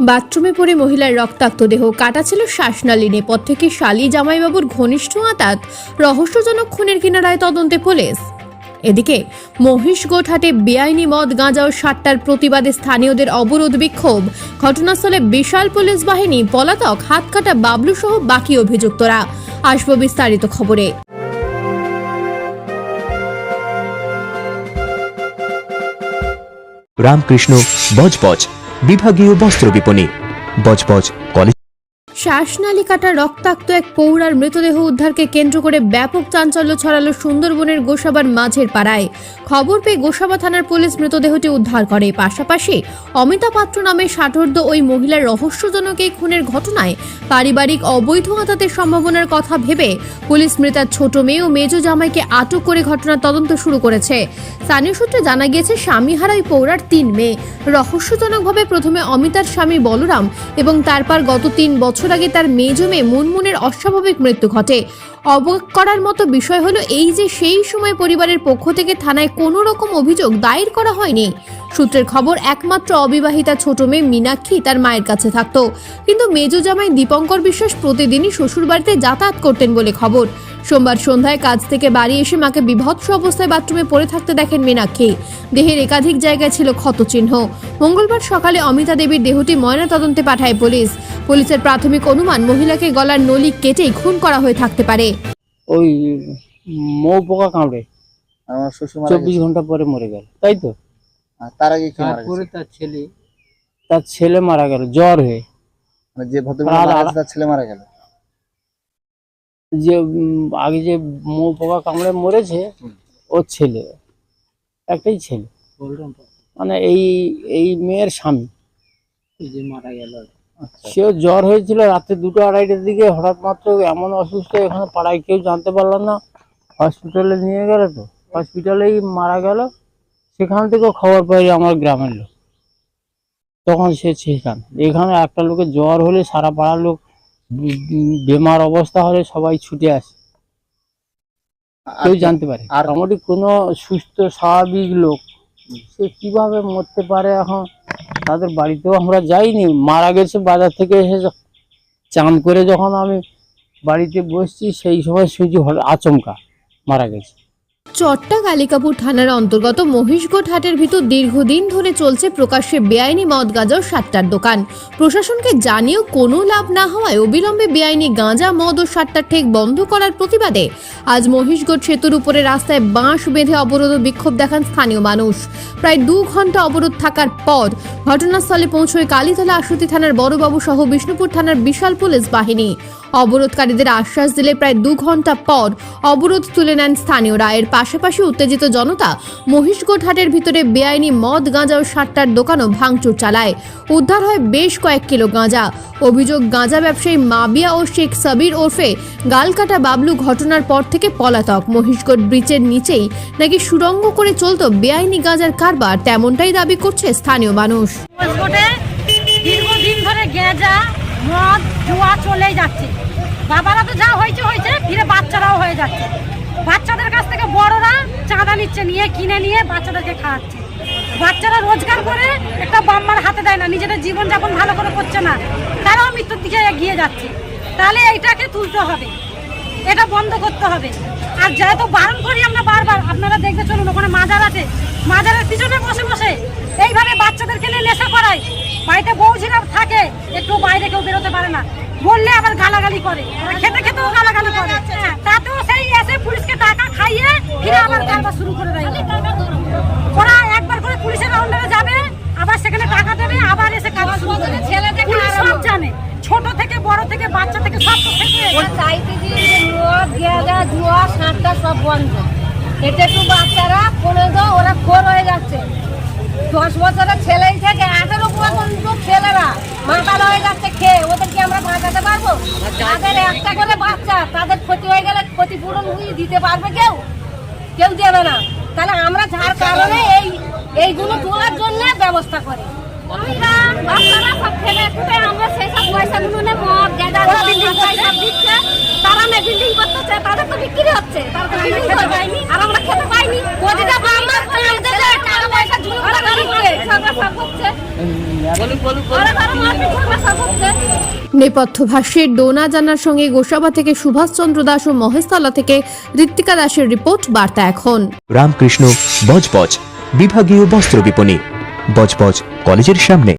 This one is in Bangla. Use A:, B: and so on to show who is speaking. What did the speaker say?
A: বাথরুমে পড়ে মহিলার রক্তাক্ত দেহ। কাটা ছিল শ্বাসনালী নেপথ থেকে শালি জামাইবাবুর ঘনিষ্ঠ আতাত। রহস্যজনক খুনের কিনারায় তদন্তে পুলিশ। এদিকে মহিষগোট হাটে বেআইনি মদ, গাঁজা ও সাতটার প্রতিবাদে স্থানীয়দের অবরোধ বিক্ষোভ। ঘটনাস্থলে বিশাল পুলিশ বাহিনী, পলাতক হাত কাটা বাবলু সহ বাকি অভিযুক্তরা। আসব বিস্তারিত খবরে।
B: রামকৃষ্ণ বজবজ। বিভাগীয় বস্ত্র বিপণী। বজবজ কলেজ।
A: শ্বাসনালী কাটা রক্তাক্ত এক পৌরার মৃতদেহ উদ্ধারকে কেন্দ্র করে ব্যাপক চাঞ্চল্য ছড়ালো সুন্দরবনের গোসাবার মাঝের পাড়ায়। খবর পেয়ে গোসাবা থানার পুলিশ মৃতদেহটি উদ্ধার করে। পাশাপাশি অমিতা পাত্র নামে ষাটোর্ধ ওই মহিলার রহস্যজনক এই খুনের ঘটনায় পারিবারিক অবৈধ আতাতের সম্ভাবনার কথা ভেবে পুলিশ মৃতার ছোট মেয়ে ও মেজ জামাইকে আটক করে ঘটনার তদন্ত শুরু করেছে। স্থানীয় সূত্রে জানা গিয়েছে, স্বামীহারা ওই পৌরার তিন মেয়ে। রহস্যজনকভাবে প্রথমে অমিতার স্বামী বলরাম এবং তারপর গত তিন বছর আগে তার মেজ মেয়ে মুনমুনের অস্বাভাবিক মৃত্যু ঘটে। অবাক করার মতো বিষয় হলো এই যে সেই সময় পরিবারের পক্ষ থেকে থানায় কোনো রকম অভিযোগ দায়ের করা হয়নি। সূত্রের খবর, একমাত্র অবিবাহিতা ছোট মেয়ে মীনাক্ষী তার মায়ের কাছে থাকতো। কিন্তু মেজ জামাই দীপঙ্কর বিশ্বাস প্রতিদিনই শ্বশুরবাড়িতে যাতায়াত করতেন বলে খবর। সোমবার সন্ধ্যায় কাজ থেকে বাড়ি এসে মাকে বিভৎস অবস্থায় বাথরুমে পড়ে থাকতে দেখেন মীনাক্ষী। দেহের একাধিক জায়গায় ছিল ক্ষতচিহ্ন। মঙ্গলবার সকালে অমিতা দেবীর দেহটি ময়না তদন্তে পাঠায় পুলিশ। পুলিশের প্রাথমিক অনুমান, মহিলাকে গলার নলি কেটেই খুন করা হয়ে থাকতে পারে।
C: ওই মৌ পোকা কামড়ে।
D: আমার শ্বশুর মারা
C: চব্বিশ। ঘণ্টা পরে মরে গেল তাই তো?
D: তার আগে কি মারা
C: তারপরে
D: গেছে
C: তার ছেলে। তার ছেলে মারা গেল জ্বর হয়ে।
D: মানে যে ভদ্রমহিলা মারা গেছে তার ছেলে মারা গেল?
C: যে আগে যে মৌ পোকা কামড়ে মরেছে। ওর ছেলে একটাই ছেলে। মানে এই এই মেয়ের স্বামী।
E: যে মারা গেল।
D: আচ্ছা।
C: সেও জ্বর হয়েছিল রাতে দুটো আড়াইটার দিকে হঠাৎ মাত্র এমন অসুস্থ এখানে পাড়ায় কেউ জানতে পারলাম না হসপিটালে নিয়ে গেল তো। হসপিটালেই মারা গেল। সেখান থেকেও খবর পাই আমার গ্রামের লোক। তখন সে সেখানে। এখানে একটা লোকের জ্বর হলে সারা পাড়ার লোক বেমার অবস্থা হলে সবাই ছুটে আসে। কেউ জানতে পারে। আর মোটামুটি কোনো সুস্থ স্বাভাবিক লোক সে কীভাবে মরতে পারে এখন? তাদের বাড়িতেও আমরা যাইনি। মারা গেছে বাজার থেকে এসে চান করে যখন আমি বাড়িতে বসছি সেই সময় শুনছি আচমকা মারা গেছে।
A: চট্টা কালিকাপুর থানার অন্তর্গত মহিষগোট হাটের ভিতর দীর্ঘদিন ধরে চলছে প্রকাশ্যে বেআইনি মদ গাঁজার সাতটার দোকান। প্রশাসনকে জানিয়েও কোনো লাভ না হওয়ায় অবিলম্বে বেআইনি গাঁজা, মদ ও সাতটার ঠেক বন্ধ করার প্রতিবাদে আজ মহিষগোট সেতুর উপরে রাস্তায় বাঁশ বেঁধে অবরোধ ও বিক্ষোভ দেখান স্থানীয় মানুষ। প্রায় দু ঘণ্টা অবরোধ থাকার পর ঘটনাস্থলে পৌঁছয় কালীতলা আশুতি থানার বড়বাবু সহ বিষ্ণুপুর থানার বিশাল পুলিশ বাহিনী। অবরোধকারীদের আশ্বাস দিলে প্রায় দু ঘণ্টা পর অবরোধ তুলে নেন স্থানীয়রা। এর পাশাপাশি উত্তেজিত জনতা মহিষগোট হাটের ভিতরে বেআইনি মদ, গাঁজা ও সাতটার দোকানও ভাঙচুর চালায়। উদ্ধার হয় বেশ কয়েক কিলো গাঁজা। অভিযোগ, গাঁজা ব্যবসায়ী মাবিয়া ও শেখ সাবির ওরফে গালকাটা বাবলু ঘটনার পর থেকে পলাতক। মহিষগোট ব্রিজের নিচেই নাকি সুরঙ্গ করে চলতো বেআইনি গাঁজার কারবার, তেমনটাই দাবি করছে স্থানীয় মানুষ।
F: দীর্ঘদিন ধরে মদ জুয়া চলেই যাচ্ছে। বাবারা তো যা হয়েছে হয়েছে, ফিরে বাচ্চারাও হয়ে যাচ্ছে। বাচ্চাদের কাছ থেকে বড়রা চাঁদা নিচ্ছে, নিয়ে, কিনে, নিয়ে বাচ্চাদেরকে খাওয়াচ্ছে। বাচ্চারা রোজগার করে একটা বাম্মার হাতে দেয় না, নিজেদের জীবনযাপন ভালো করে করছে না। তারাও মৃত্যুর দিকে এগিয়ে যাচ্ছে। তাহলে এইটাকে তুলতে হবে। এটা বন্ধ করতে হবে। আর যেহেতু বারণ করি আমরা বারবার আপনারা দেখতে চলুন ওখানে মাজার আছে। মাজারের পিছনে বসে বসে এইভাবে বাচ্চাদেরকে নিয়ে নেশা করায়। বাড়িতে বউঝিরা থাকে একটু বাইরে কেউ বেরোতে পারে না। বললে আবার গালাগালি করে খেতে খেতেও গালাগালি করে। তাতেও সেই এসে পুলিশকে টাকা খাইয়ে ফিরে আবার কারবার শুরু করে দেয় ওরা। একবার করে পুলিশের আন্ডারে যাবে আবার সেখানে টাকা দেবে আবার এসে কাজ শুরু করে সব জানে ছোট থেকে বড় থেকে বাচ্চা থেকে সব তো থেকে
G: চাইতেছি যে মদ গেঁজা জুয়া সাতটা সব বন্ধ। এটা একটু বাচ্চারা পনেরো ওরা খোর হয়ে যাচ্ছে। দশ বছরের ছেলেই থেকে আঠেরো পর্যন্ত ছেলেরা মাতাল হয়ে যাচ্ছে খেয়ে। ওদেরকে আমরা বাঁচাতে পারব? তাদের একটা করে বাচ্চা তাদের ক্ষতি হয়ে গেলে ক্ষতিপূরণ দিতে পারবে কেউ? কেউ দেবে না। তাহলে আমরা যার কারণে এই এইগুলো তোলার জন্য ব্যবস্থা করি। বাচ্চারা সব ফেলে ফুটে আমরা সেই সব পয়সাগুলো নিয়ে মদ গেঁজা জুয়া সব দিচ্ছে তারা না বিল্ডিং করতেছে তাদের তো বিক্রি হচ্ছে তারা তো বিল্ডিং করে পাইনি আর আমরা খেতে পাইনি প্রতিটা আমরা টাকা পয়সা জুয়া করে সব সব হচ্ছে ওরা কারও মারপিট নেশা করছে
A: নেপথ্য ভাষ্যে ডোনা জানার সঙ্গে গোসাবা থেকে সুভাষচন্দ্র দাস ও মহেশতলা থেকে ঋত্বিকা দাসের রিপোর্ট, বার্তা এখন।
B: রামকৃষ্ণ, বজবজ, বিভাগীয় বস্ত্র বিপণী, বজবজ কলেজের সামনে।